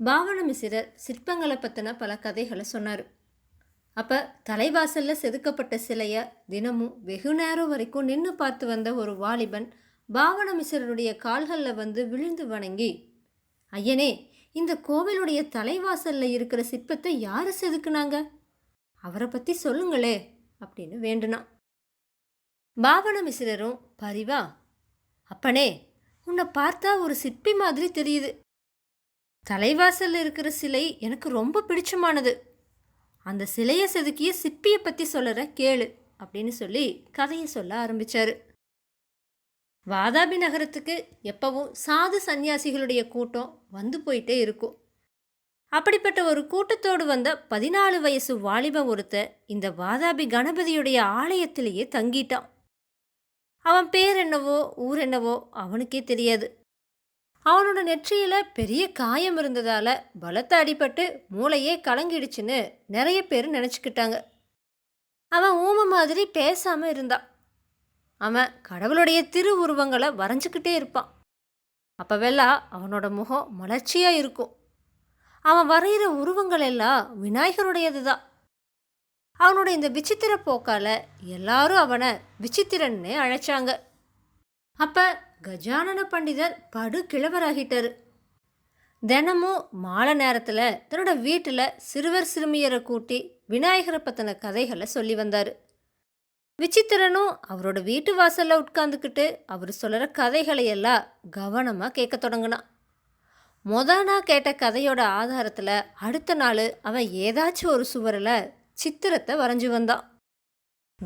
பாவன மிசிரர் சிற்பங்களை பற்றின பல கதைகளை சொன்னார். அப்போ தலைவாசலில் செதுக்கப்பட்ட சிலையை தினமும் வெகு நேரம் வரைக்கும் நின்று பார்த்து வந்த ஒரு வாலிபன் பாவன மிசிரருடைய கால்களில் வந்து விழுந்து வணங்கி ஐயனே இந்த கோவிலுடைய தலைவாசலில் இருக்கிற சிற்பத்தை யார் செதுக்குனாங்க? அவரை பற்றி சொல்லுங்களே அப்படின்னு வேண்டுனான். பாவன மிசிரரும் பரிவா அப்பனே உன்னை பார்த்தா ஒரு சிற்பி மாதிரி தெரியுது. தலைவாசலில் இருக்கிற சிலை எனக்கு ரொம்ப பிடிச்சமானது. அந்த சிலையை செதுக்கிய சிப்பியை பற்றி சொல்லற கேளு அப்படின்னு சொல்லி கதையை சொல்ல ஆரம்பித்தார் வாதாபி நகரத்துக்கு எப்பவும் சாது சந்நியாசிகளுடைய கூட்டம் வந்து போயிட்டே இருக்கும். அப்படிப்பட்ட ஒரு கூட்டத்தோடு வந்த பதினாலு வயசு வாலிபன் ஒருத்த இந்த வாதாபி கணபதியுடைய ஆலயத்திலேயே தங்கிட்டான். அவன் பேர் என்னவோ ஊர் என்னவோ அவனுக்கே தெரியாது. அவனோட நெற்றியில் பெரிய காயம் இருந்ததால் பலத்த அடிபட்டு மூளையே கலங்கிடுச்சுன்னு நிறைய பேர் நினச்சிக்கிட்டாங்க. அவன் ஊமை மாதிரி பேசாமல் இருந்தான் அவன் கடவுளுடைய திரு உருவங்களை வரைஞ்சிக்கிட்டே இருப்பான். அப்போவெல்லாம் அவனோட முகம் மலர்ச்சியாக இருக்கும். அவன் வரைகிற உருவங்கள் எல்லாம் விநாயகருடையது தான் அவனோட இந்த விசித்திர போக்கால் எல்லாரும் அவனை விசித்திரன்னு அழைச்சாங்க. அப்போ கஜானன பண்டிதர் படு கிழவராகிட்டாரு தினமும் மாலை நேரத்தில் தன்னோட வீட்டில் சிறுவர் சிறுமியரை கூட்டி விநாயகரை பற்றின கதைகளை சொல்லி வந்தார். விசித்திரனும் அவரோட வீட்டு வாசலில் உட்காந்துக்கிட்டு அவர் சொல்கிற கதைகளை எல்லாம் கவனமாக கேட்க தொடங்கினான். மொத நாள் கேட்ட கதையோட ஆதாரத்தில் அடுத்த நாள் அவன் ஏதாச்சும் ஒரு சுவரில் சித்திரத்தை வரைஞ்சி வந்தான்.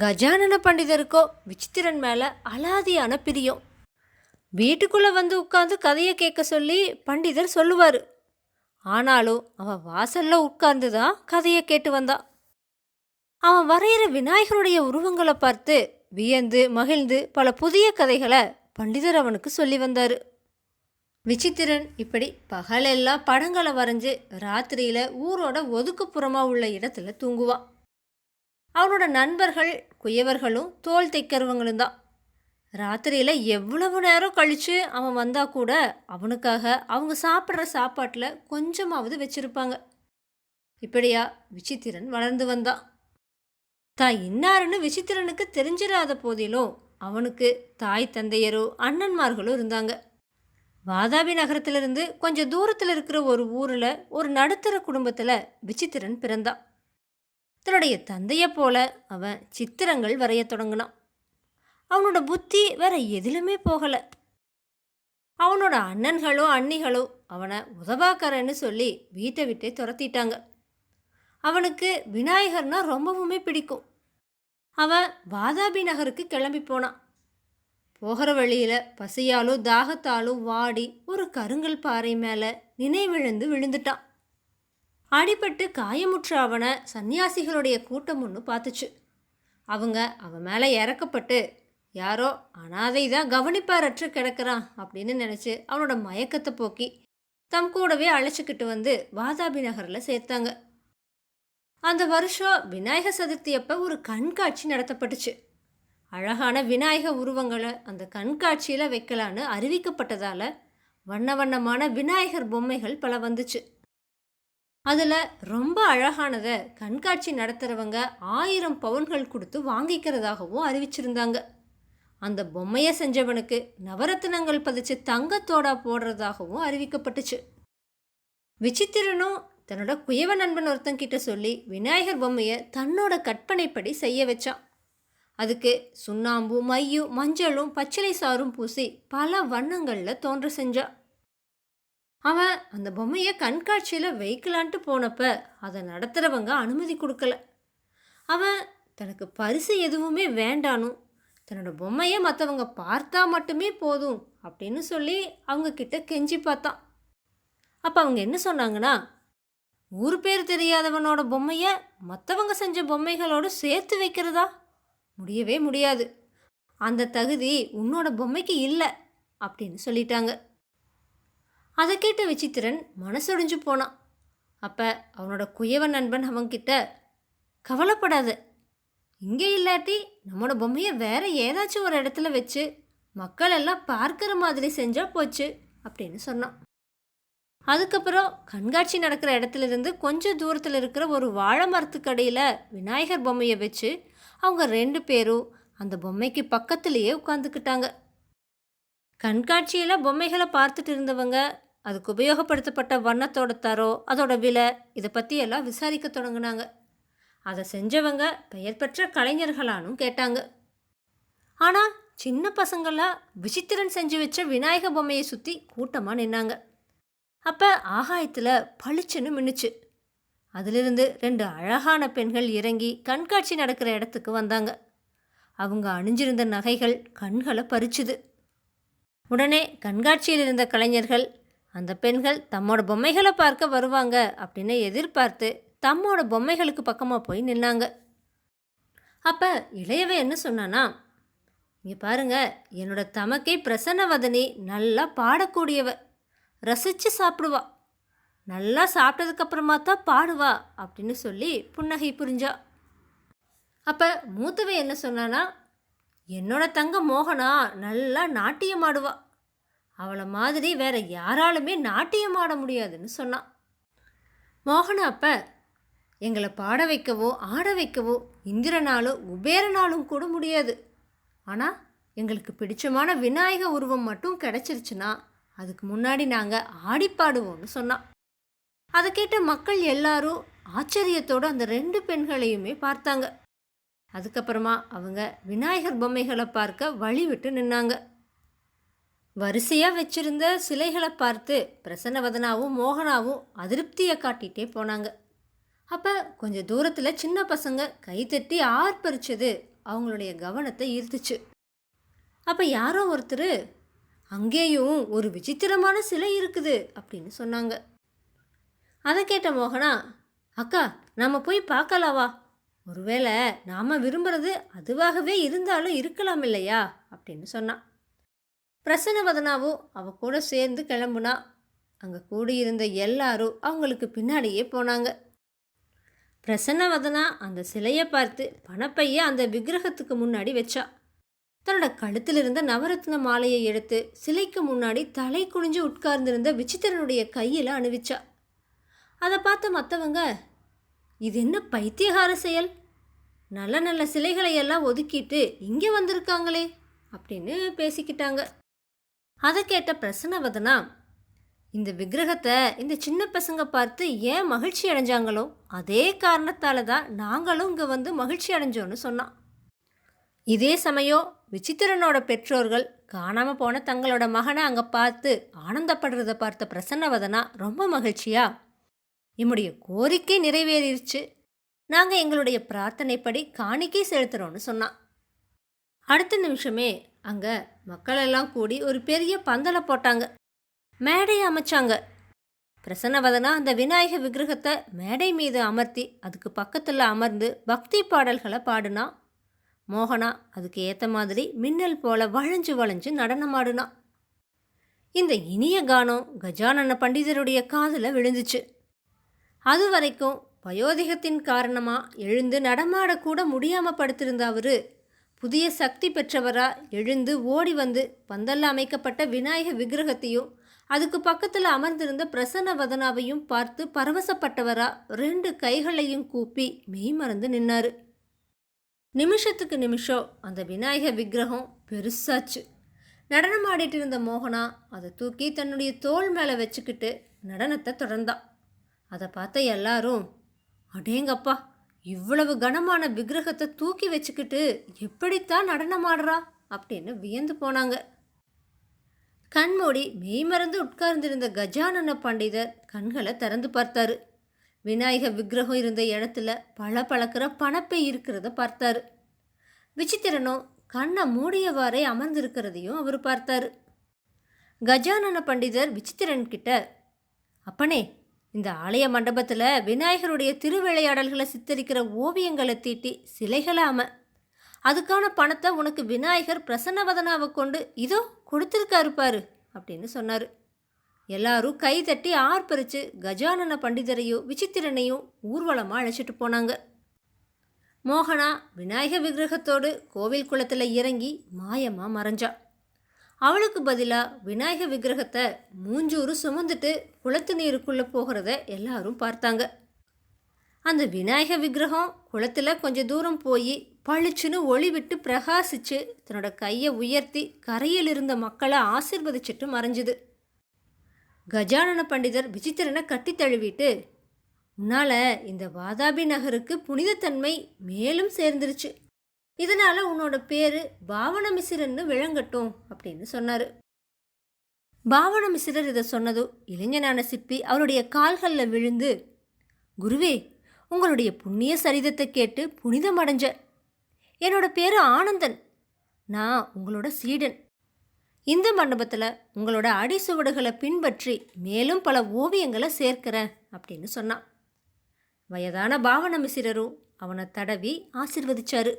கஜானன பண்டிதருக்கோ விசித்திரன் மேலே அலாதியான பிரியம். வீட்டுக்குள்ளே வந்து உட்காந்து கதையை கேட்க சொல்லி பண்டிதர் சொல்லுவார். ஆனாலும் அவன் வாசலில் உட்கார்ந்து தான் கதையை கேட்டு வந்தான் அவன் வரைகிற விநாயகருடைய உருவங்களை பார்த்து வியந்து மகிழ்ந்து பல புதிய கதைகளை பண்டிதர் அவனுக்கு சொல்லி வந்தார். விசித்திரன் இப்படி பகலெல்லாம் படங்களை வரைஞ்சு ராத்திரியில் ஊரோட ஒதுக்குப்புறமாக உள்ள இடத்துல தூங்குவான். அவனோட நண்பர்கள் குயவர்களும் தோல் தைக்கிறவங்களும் தான். ராத்திரியில் எவ்வளவு நேரம் கழித்து அவன் வந்தால் கூட அவனுக்காக அவங்க சாப்பிட்ற சாப்பாட்டில் கொஞ்சமாவது வச்சுருப்பாங்க. இப்படியா விசித்திரன் வளர்ந்து வந்தான். தான் இன்னாருன்னு விசித்திரனுக்கு தெரிஞ்சிடாத போதிலும் அவனுக்கு தாய் தந்தையரோ அண்ணன்மார்களோ இருந்தாங்க. வாதாபி நகரத்திலிருந்து கொஞ்சம் தூரத்தில் இருக்கிற ஒரு ஊரில் ஒரு நடுத்தர குடும்பத்தில் விசித்திரன் பிறந்தான். தன்னுடைய தந்தையை போல அவன் சித்திரங்கள் வரைய தொடங்கினான். அவனோட புத்தி வேற எதிலுமே போகலை. அவனோட அண்ணன்களோ அண்ணிகளோ அவனை உதவாக்கறன்னு சொல்லி வீட்டை விட்டே துரத்திட்டாங்க. அவனுக்கு விநாயகர்னா ரொம்பவுமே பிடிக்கும். அவன் வாதாபி நகருக்கு கிளம்பி போனான். போகிற வழியில் பசியாலும் தாகத்தாலும் வாடி ஒரு கருங்கல் பாறை மேலே நினைவிழந்து விழுந்துட்டான். அடிபட்டு காயமுற்ற அவனை சன்னியாசிகளுடைய கூட்டம் ஒன்று பார்த்துச்சு. அவங்க அவன் மேலே இறக்கப்பட்டு யாரோ அனாதை தான் கவனிப்பாரற்று கிடக்கிறான் அப்படின்னு நினச்சி அவனோட மயக்கத்தை போக்கி தம் கூடவே அழைச்சிக்கிட்டு வந்து வாதாபி நகரில் சேர்த்தாங்க. அந்த வருஷம் விநாயக சதுர்த்தி அப்போ ஒரு கண்காட்சி நடத்தப்பட்டுச்சு. அழகான விநாயக உருவங்களை அந்த கண்காட்சியில் வைக்கலான்னு அறிவிக்கப்பட்டதால் வண்ண வண்ணமான விநாயகர் பொம்மைகள் பல வந்துச்சு. அதில் ரொம்ப அழகானதை கண்காட்சி நடத்துகிறவங்க ஆயிரம் பவுன்கள் கொடுத்து வாங்கிக்கிறதாகவும் அறிவிச்சிருந்தாங்க. அந்த பொம்மையை செஞ்சவனுக்கு நவரத்தினங்கள் பதிச்சு தங்கத்தோடா போடுறதாகவும் அறிவிக்கப்பட்டுச்சு. விசித்திரனும் தன்னோட குயவ நண்பன் ஒருத்தங்கிட்ட சொல்லி விநாயகர் பொம்மையை தன்னோட கற்பனைப்படி செய்ய வச்சான். அதுக்கு சுண்ணாம்பு மையும் மஞ்சளும் பச்சிலை சாரும் பூசி பல வண்ணங்களில் தோன்ற செஞ்சான். அவன் அந்த பொம்மையை கண்காட்சியில் வைக்கலான்ட்டு போனப்ப அதை நடத்துகிறவங்க அனுமதி கொடுக்கல. அவன் தனக்கு பரிசு எதுவுமே வேண்டானும் தன்னோட பொம்மையை மற்றவங்க பார்த்தா மட்டுமே போதும் அப்படின்னு சொல்லி அவங்க கிட்ட கெஞ்சி பார்த்தான். அப்போ அவங்க என்ன சொன்னாங்கன்னா ஊர் பேர் தெரியாதவனோட பொம்மையை மற்றவங்க செஞ்ச பொம்மைகளோடு சேர்த்து வைக்கிறதா? முடியவே முடியாது. அந்த தகுதி உன்னோட பொம்மைக்கு இல்லை அப்படின்னு சொல்லிட்டாங்க. அதை கேட்ட விசித்திரன் மனசொடிஞ்சு போனான். அப்போ அவனோட குயவ நண்பன் அவன்கிட்ட கவலைப்படாத. இங்கே இல்லாட்டி நம்மளோட பொம்மையை வேற ஏதாச்சும் ஒரு இடத்துல வச்சு மக்கள் எல்லாம் பார்க்குற மாதிரி செஞ்சால் போச்சு அப்படின்னு சொன்னான். அதுக்கப்புறம் கண்காட்சி நடக்கிற இடத்துல இருந்து கொஞ்சம் தூரத்தில் இருக்கிற ஒரு வாழை மரத்துக்கடையில் விநாயகர் பொம்மையை வச்சு அவங்க ரெண்டு பேரும் அந்த பொம்மைக்கு பக்கத்துலேயே உட்காந்துக்கிட்டாங்க கண்காட்சியில் பொம்மைகளை பார்த்துட்டு இருந்தவங்க அதுக்கு உபயோகப்படுத்தப்பட்ட வண்ணத்தோட தரோ அதோட விலை இதை பற்றி எல்லாம் விசாரிக்க தொடங்கினாங்க. அதை செஞ்சவங்க பெயர் பெற்ற கலைஞர்களானும் கேட்டாங்க. ஆனால் சின்ன பசங்களாம் விசித்திரன் செஞ்சு வச்ச விநாயக பொம்மையை சுற்றி கூட்டமாக நின்னாங்க. அப்போ ஆகாயத்தில் பளிச்சுன்னு மின்னுச்சு. அதிலிருந்து ரெண்டு அழகான பெண்கள் இறங்கி கண்காட்சி நடக்கிற இடத்துக்கு வந்தாங்க. அவங்க அணிஞ்சிருந்த நகைகள் கண்களை பறிச்சுது. உடனே கண்காட்சியில் இருந்த கலைஞர்கள் அந்த பெண்கள் தம்மோட பொம்மைகளை பார்க்க வருவாங்க அப்படின்னு எதிர்பார்த்து தம்மோட பொம்மைகளுக்கு பக்கமாக போய் நின்னாங்க. அப்போ இளையவன் என்ன சொன்னானா இங்கே பாருங்க என்னோட தமக்கை பிரசன்னவதனி நல்லா பாடக்கூடியவ. ரசித்து சாப்பிடுவா. நல்லா சாப்பிட்டதுக்கப்புறமா தான் பாடுவா அப்படின்னு சொல்லி புன்னகை புரிஞ்சா. அப்போ மூத்தவன் என்ன சொன்னானா என்னோட தங்க மோகனா நல்லா நாட்டியம் ஆடுவா. அவளை மாதிரி வேற யாராலுமே நாட்டியம் ஆட முடியாதுன்னு சொன்னான் மோகன அப்ப எங்களை பாட வைக்கவோ ஆட வைக்கவோ இந்திரனாலும் குபேரனாலும் கூட முடியாது. ஆனால் எங்களுக்கு பிடிச்சமான விநாயக உருவம் மட்டும் கிடச்சிருச்சுன்னா அதுக்கு முன்னாடி நாங்கள் ஆடி பாடுவோம்னு சொன்னான் அதை கேட்ட மக்கள் எல்லாரும் ஆச்சரியத்தோடு அந்த ரெண்டு பெண்களையுமே பார்த்தாங்க. அதுக்கப்புறமா அவங்க விநாயகர் பொம்மைகளை பார்க்க வழி விட்டு நின்னாங்க. வரிசையாக வச்சிருந்த சிலைகளை பார்த்து பிரசன்னவதனாவும் மோகனாவும் அதிருப்தியை காட்டிகிட்டே போனாங்க. அப்போ கொஞ்சம் தூரத்தில் சின்ன பசங்க கைத்தட்டி ஆர்ப்பரிச்சது அவங்களுடைய கவனத்தை ஈர்த்துச்சு. அப்போ யாரோ ஒருத்தர் அங்கேயும் ஒரு விசித்திரமான சிலை இருக்குது அப்படின்னு சொன்னாங்க. அதை கேட்ட மோகனா அக்கா நம்ம போய் பார்க்கலாவா? ஒருவேளை நாம் விரும்புகிறது அதுவாகவே இருந்தாலும் இருக்கலாம் இல்லையா? அப்படின்னு சொன்னான் பிரசன்னவதனாவும் அவ கூட சேர்ந்து கிளம்புனா. அங்கே கூடியிருந்த எல்லாரும் அவங்களுக்கு பின்னாடியே போனாங்க. பிரசன்னவதனா அந்த சிலையை பார்த்து பணப்பைய அந்த விக்கிரகத்துக்கு முன்னாடி வச்சா. தன்னோட கழுத்தில் இருந்த நவரத்ன மாலையை எடுத்து சிலைக்கு முன்னாடி தலை குனிஞ்சு உட்கார்ந்திருந்த விசித்திரனுடைய கையில் அணிவிச்சா. அதை பார்த்த மற்றவங்க இது என்ன பைத்தியகார செயல்? நல்ல நல்ல சிலைகளை எல்லாம் ஒதுக்கிட்டு இங்கே வந்திருக்காங்களே அப்படின்னு பேசிக்கிட்டாங்க. அதை கேட்ட பிரசன்னவதனா இந்த விக்கிரகத்தை இந்த சின்ன பசங்க பார்த்து ஏன் மகிழ்ச்சி அடைஞ்சாங்களோ அதே காரணத்தால் தான் நாங்களும் இங்கே வந்து மகிழ்ச்சி அடைஞ்சோன்னு சொன்னான். இதே சமயம் விசித்திரனோட பெற்றோர்கள் காணாமல் போன தங்களோட மகனை அங்கே பார்த்து ஆனந்தப்படுறத பார்த்த பிரசன்னவதனா ரொம்ப மகிழ்ச்சியா என்னுடைய கோரிக்கை நிறைவேறிடுச்சு நாங்கள் எங்களுடைய பிரார்த்தனைப்படி காணிக்கை செலுத்துகிறோன்னு சொன்னான். அடுத்த நிமிஷமே அங்கே மக்களெல்லாம் கூடி ஒரு பெரிய பந்தலை போட்டாங்க. மேடையை அமைச்சாங்க. பிரசன்னவதனா அந்த விநாயக விக்கிரகத்தை மேடை மீது அமர்த்தி அதுக்கு பக்கத்தில் அமர்ந்து பக்தி பாடல்களை பாடினா. மோகனா அதுக்கு ஏற்ற மாதிரி மின்னல் போல வளைஞ்சு வளைஞ்சு நடனமாடுனா. இந்த இனிய கானம் கஜானன பண்டிதருடைய காதில் விழுந்துச்சு. அது வரைக்கும் வயோதிகத்தின் காரணமாக எழுந்து நடமாடக்கூட முடியாமல் படுத்திருந்த அவர் புதிய சக்தி பெற்றவரா எழுந்து ஓடி வந்து பந்தல்ல அமைக்கப்பட்ட விநாயக விக்கிரகத்தையும் அதுக்கு பக்கத்தில் அமர்ந்திருந்த பிரசன்ன வதனாவையும் பார்த்து பரவசப்பட்டவரா ரெண்டு கைகளையும் கூப்பி மெய் மறந்து நின்னாரு. நிமிஷத்துக்கு நிமிஷம் அந்த விநாயக விக்கிரகம் பெருசாச்சு. நடனம் ஆடிட்டு இருந்த மோகனா அதை தூக்கி தன்னுடைய தோல் மேலே வச்சுக்கிட்டு நடனத்தை தொடர்ந்தான் அதை பார்த்த எல்லாரும் அடேங்கப்பா இவ்வளவு கனமான விக்கிரகத்தை தூக்கி வச்சுக்கிட்டு எப்படித்தான் நடனமாடுறா அப்படின்னு வியந்து போனாங்க. கண்மூடி மெய்மறந்து உட்கார்ந்திருந்த கஜானன பண்டிதர் கண்களை திறந்து பார்த்தாரு. விநாயக விக்கிரகம் இருந்த இடத்துல பல பழக்கிற பணப்பை இருக்கிறத பார்த்தாரு. விசித்திரனும் கண்ணை மூடியவாறே அமர்ந்திருக்கிறதையும் அவர் பார்த்தாரு. கஜானன பண்டிதர் விசித்திரன் கிட்ட அப்பனே இந்த ஆலய மண்டபத்தில் விநாயகருடைய திருவிளையாடல்களை சித்தரிக்கிற ஓவியங்களை தீட்டி சிலைகளாம. அதுக்கான பணத்தை உனக்கு விநாயகர் பிரசன்னவதனாவை கொண்டு இதோ கொடுத்துருக்காரு பாரு அப்படின்னு சொன்னார். எல்லாரும் கை தட்டி ஆர்ப்பரித்து கஜானன பண்டிதரையும் விசித்திரனையும் ஊர்வலமாக அழைச்சிட்டு போனாங்க. மோகனா விநாயகர் விக்கிரகத்தோடு கோவில் குளத்தில் இறங்கி மாயமாக மறைஞ்சா. அவளுக்கு பதிலாக விநாயக விக்கிரகத்தை மூஞ்சூறு சுமந்துட்டு குளத்து நீருக்குள்ளே போகிறத எல்லாரும் பார்த்தாங்க. அந்த விநாயக விக்கிரகம் குளத்தில் கொஞ்சம் தூரம் போய் பளிச்சுன்னு ஒளி விட்டு பிரகாசிச்சு தன்னோட கையை உயர்த்தி கரையில் இருந்த மக்களை ஆசிர்வதிச்சிட்டு மறைஞ்சுது. கஜானன பண்டிதர் விசித்திரனை கட்டி தழுவிட்டு உன்னால் இந்த வாதாபி நகருக்கு புனிதத்தன்மை மேலும் சேர்ந்துருச்சு. இதனால் உன்னோட பேர் பாவனமிசிரன்னு விளங்கட்டும் அப்படின்னு சொன்னார். பாவனமிசிரர் இதை சொன்னதும் இளைஞனான சிற்பி அவருடைய கால்களில் விழுந்து குருவே உங்களுடைய புண்ணிய சரிதத்தை கேட்டு புனிதம் அடைஞ்ச என்னோட பேர் ஆனந்தன் நான் உங்களோட சீடன். இந்த மண்டபத்தில் உங்களோட அடிசுவடுகளை பின்பற்றி மேலும் பல ஓவியங்களை சேர்க்கிறேன் அப்படின்னு சொன்னான். வயதான பாவன மிசிரரும் அவனை தடவி ஆசிர்வதிச்சாரு.